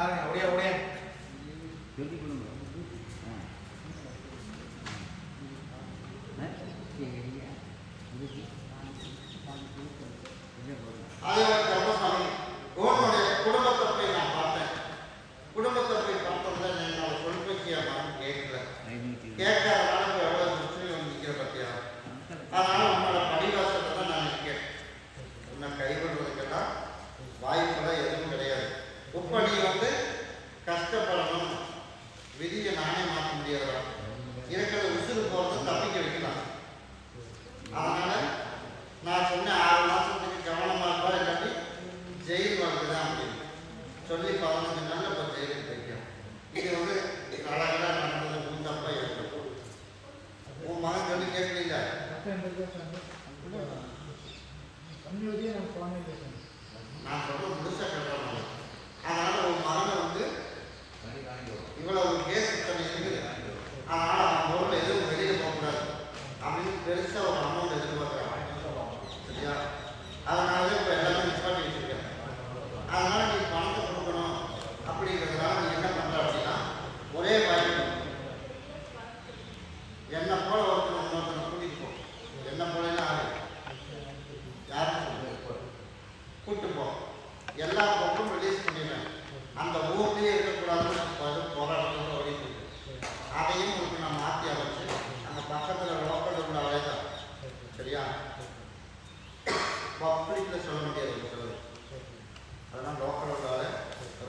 பாருங்க அப்படியே அப்படியே. சொல்லி அதே தர்மசாமி உன்னுடைய குடும்பத்தை போய் நான் பார்த்தேன். குடும்பத்தை போய் பார்த்தோம்னா என்னோட சொல்பேச்சிய மகன் கேட்கல. கேட்காதனால இப்போ எவ்வளோ பிரச்சனை வந்து நிற்கிற பத்தியா? அதனால உன்னோட படிவாசத்தை தான் நான் நிற்கிறேன். உன்னை கைவிட வாய்ப்பெல்லாம் எதுவும் கிடையாது இப்போ நீ வந்து கஷ்டப்படணும் விதியை நானே மாற்ற முடியாதா இருக்கிற உசுறு போகிறது தப்பிக்க வைக்கலாம் அதனால நான் சொன்னேன் ஆறு மாசத்துக்கு கவனமா இருப்பா இல்லாட்டி ஜெயில் வாழ்க்கை அப்படின்னு சொல்லி பதினஞ்சு நாள்ல இப்போ ஜெயிலுக்கு போய்க்கும் இது வந்து அழகாக நடந்தது உன் தப்பா இருக்கட்டும் உன் மகன் சொல்லி கேட்கல நான் சொல்றது முழுசா கேட்கறேன் அதனால உன் மகனை வந்து இவ்வளவு கேஸ் இத்தனை இருக்குது அதனால அவன் பொருள் எதுவும் வெளியில போகக்கூடாது அப்படின்னு பெருசா ஒரு அமௌண்ட் எதிர்பார்க்குறான் சரியா அதனால இப்போ எல்லாமே நிப்பாட்டி வச்சிருக்கேன் அதனால நீ பணத்தை கொடுக்கணும் அப்படிங்கிறதுனால நீ என்ன பண்ற அப்படின்னா ஒரே வாய்ப்பு என்ன போல ஒருத்தர் இன்னொருத்தனை கூட்டிட்டு போகும் என்ன போலன்னா ஆறு யாரும் கூட்டு போ. எல்லா பக்கமும் ரிலீஸ் பண்ணிடுவேன் அந்த ஊர்லேயே இருக்கக்கூடாதுன்னு பல ஓடிட்டு அதையும் உங்களுக்கு நான் மாற்றி அமைச்சு அந்த பக்கத்தில் லோக்கல் உள்ள வரைதான் சரியா? பப்ளிக்கில் சொல்ல முடியாது அதெல்லாம் லோக்கல் உள்ளால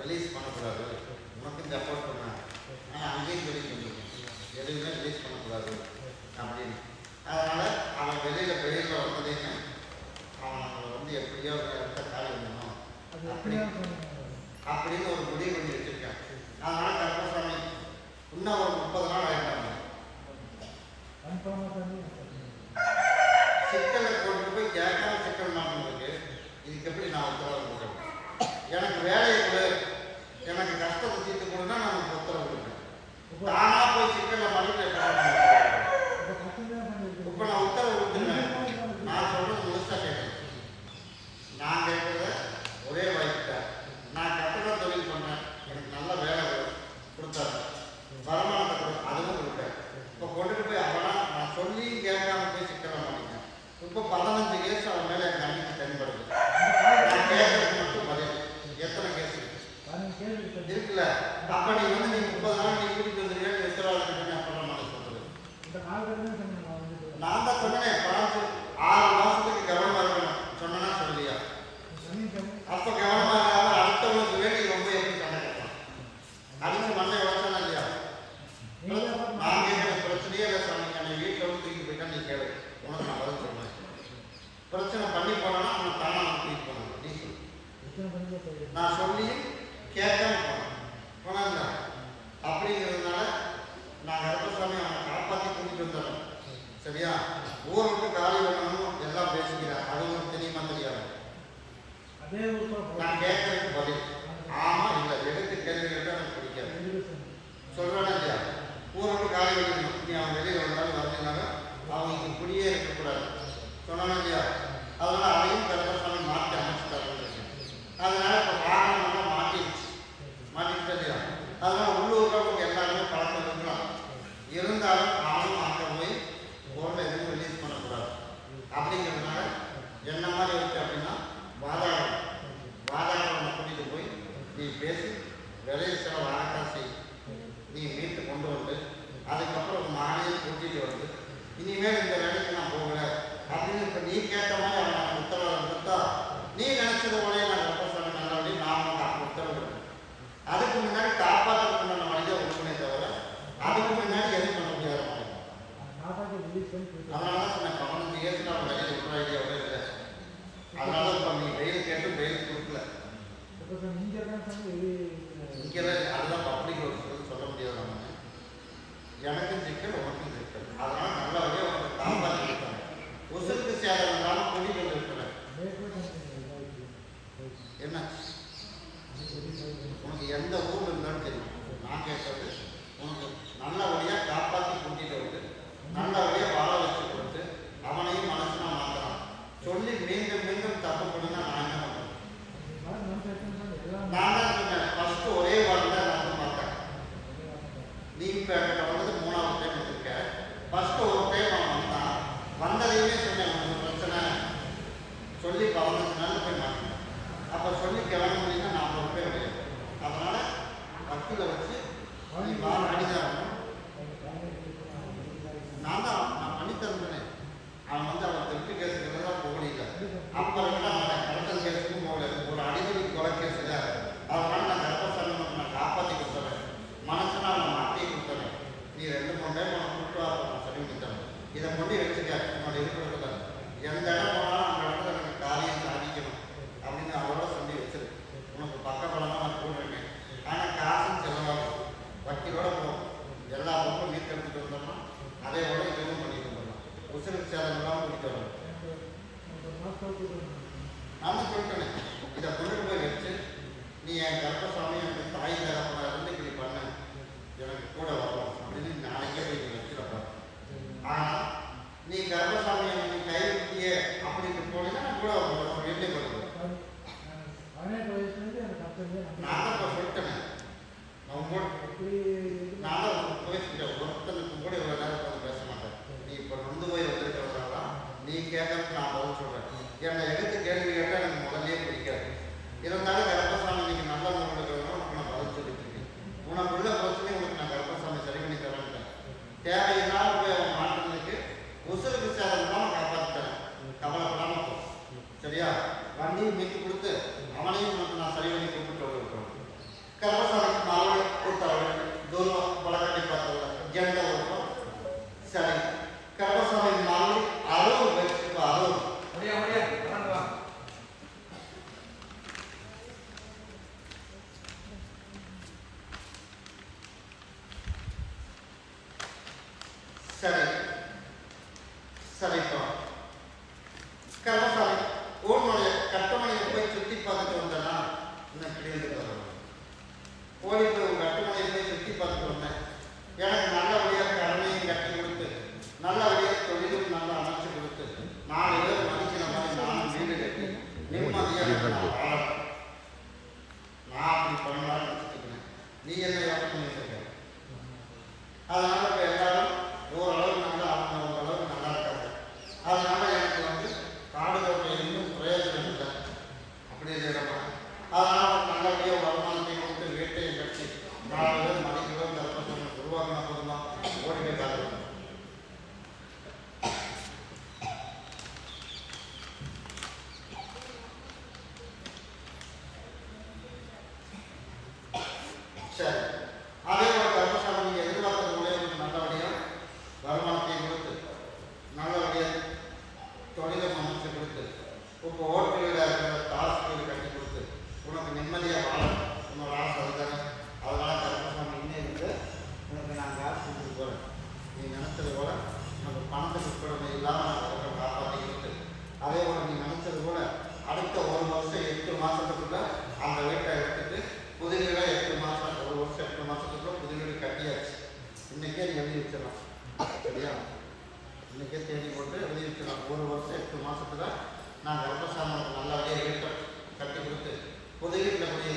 ரிலீஸ் பண்ணக்கூடாது. உனக்கு இந்த அஃபோர்ட் பண்ண ஆனால் அங்கேயும் சொல்லி எதுவுமே ரிலீஸ் பண்ணக்கூடாது. அப்படின்னு அதனால் அவன் வெளியில் வெளியில் வந்ததையும் அவன் வந்து எப்படியோ இடத்த காலி பண்ணணும். அப்படி. அப்படின்னு ஒரு முடிவு பண்ணி வச்சிருக்கேன். அதனால கருப்பசாமி இன்னும் ஒரு முப்பது நாள் ஆயிட்டாங்க. சிக்கலை கொண்டு போய் கேட்காம சிக்கல் மாட்டினதுக்கு இதுக்கு எப்படி நான் உத்தரவு கொடுக்கணும்? எனக்கு வேலையை கொடு எனக்கு கஷ்டத்தை தீர்த்து கொடுன்னா நான் உனக்கு உத்தரவு கொடுப்பேன் தானா போய் சிக்கலை மாட்டிட்டு இப்போ நான் உத்தரவு கொடுத்துருவேன் நான் சொல்றது முழுசா கேட்கணும் நான் கேட்கறத ஒரே வாய்ப்பு நான் கட்டட தொழில் பண்ணேன் எனக்கு நல்ல வேலை கொடு- கொடுத்தாரு வருமானத்தை கொடு அதுவும் கொடுத்தேன் இப்போ கொண்டுட்டு போய் அவனா நான் சொல்லி கேட்காம போய் சிக்கல மாட்டேங்க இப்போ பதினஞ்சு கேஸ் அவன் மேலே என் கண்ணுக்கு தென்படுது. நான் கேட்கறது மட்டும் பதில். எத்தனை கேஸ் இருக்குல்ல? அப்ப நீ வந்து நீ முப்பது நாள் நீ கூட்டிட்டு வந்துருக்கேன் உத்தரவாதம் அப்புறம் நான் சொல்றது. நான் தான் சொன்னேன் பணம் சொல்- ஆறு மாசத்துக்கு கவனமா இருக்கணும் சொன்னா சொல்லியா அப்ப கவனமா இல்லாம அடுத்தவங்களுக்கு வேண்டி ரொம்ப எப்படி சண்டை கட்டலாம் அடிச்சு மண்ணை உடச்சானா இல்லையா நான் கேட்கிற பிரச்சனையே இல்லை சொன்னீங்க என்னை வீட்டில் வந்து தூக்கி போயிட்டா நீ கேளு உனக்கு நான் பதில் சொல்றேன் பிரச்சனை பண்ணி போனா அவனை தானா அவன் தூக்கி போனாங்க நீ சொல்லு. நான் சொல்லி கேட்காம போனேன். போனாங்க அப்படிங்கிறதுனால நான் கருப்பசாமி அவனை காப்பாற்றி கூட்டிட்டு வந்துடுறேன். சரியா? ஊரை விட்டு காலி பண்ணணும் எல்லாம் பேசிக்கிறேன் அது உனக்கு தெரியுமா தெரியாது? நான் கேட்கறதுக்கு பதில். ஆமா இல்லை. எடுத்து கேள்வி கேட்டால் எனக்கு பிடிக்காது. சொல்றானே இல்லையா? ஊரை விட்டு காலி பண்ணணும் நீ அவன் வெளியில் வந்தாலும் வரலைனாலும் அவங்களுக்கு குடியே இருக்கக்கூடாது. சொன்னானே இல்லையா? அதனால் அதையும் கருப்பசாமி மாற்றி அமைச்சுட்டாரு அதனால இப்போ வாகனம்லாம் மாட்டிடுச்சு மாட்டிக்கிட்டு இல்லையா அதனால உள்ளூரில் அவங்க எல்லாருமே பழக்கம் இருக்கலாம். இருந்தாலும் நானும் அங்கே போய் பொருளை எதுவும் ரிலீஸ் பண்ணக்கூடாது. அப்படிங்கிறதுனால என்ன மாதிரி இருக்கு அப்படின்னா வாதாடம் வாதாடம் கூட்டிட்டு போய் நீ பேசி விலையை செலவு ஆகாசி நீ மீட்டு கொண்டு வந்து அதுக்கப்புறம் உன் மகனையும் கூட்டிட்டு வந்து இனிமேல் இந்த வேலைக்கு நான் போகல அப்படின்னு இப்போ நீ கேட்ட மாதிரி அவன் எனக்கு உத்தரவு கொடுத்தா நீ நினைச்சது போலயே நான் ரொம்ப சொன்ன நல்லபடி நான் உனக்கு அப்போ உத்தரவு கொடுப்பேன் அதுக்கு முன்னாடி காப்பாற்றுறதுக்கு உண்டான வழியை ஒழுங்குனே தவிர அதுக்கு முன்னாடி எதுவும் பண்ண முடியாத மாதிரி அதனால சொன்னேன் பதினஞ்சு நான் வெளியில் விட்ற ஐடியாவே இல்லை அதனால இப்போ நீ வெயில் கேட்டு வெயில் கொடுக்கல இங்கே அதுதான் பப்ளிக் சொல்ல முடியாது நம்ம எனக்கும் சிக்கல் உனக்கும் சிக்கல் அதனால நல்லபடியாக உனக்கு காப்பாற்றி கொடுத்தாங்க இருக்காங்க சேதம் இல்லாமல் கூட்டிகிட்டு morir. சிறைப்போம் கள்ளசாலை ஊனுடைய கட்டமனையை போய் சுற்றி பார்த்துட்டு வந்தேன்னா இன்னும் கிடையாது வரணும் ஓடி போய் உங்கள் கட்டமனையை போய் சுற்றி பார்த்துட்டு வந்தேன். எனக்கு நல்லபடியாக கடமையும் கட்டி கொடுத்து நல்லபடியாக தொழிலும் நல்லா அமைச்சு கொடுத்து நாலு பேர் uh, போல நீ நினச்சது போல் நம்ம பணத்துக்கு கொடுமை இல்லாமல் நம்ம காப்பாற்றி இருக்குது அதே போல் நீ நினச்சது போல் அடுத்த ஒரு வருஷம் எட்டு மாதத்துக்குள்ளே அந்த வீட்டை எடுத்துட்டு புது எட்டு மாதம் ஒரு வருஷம் எட்டு மாதத்துக்குள்ளே புது வீடு கட்டியாச்சு. இன்றைக்கே நீ எழுதி வச்சிடலாம். சரியா? இன்றைக்கே தேடி போட்டு எழுதி வச்சிடலாம். ஒரு வருஷம் எட்டு மாதத்தில் நாங்கள் ரொம்ப சாமான் நல்லபடியாக வீட்டை கட்டி கொடுத்து புது வீட்டில் போய்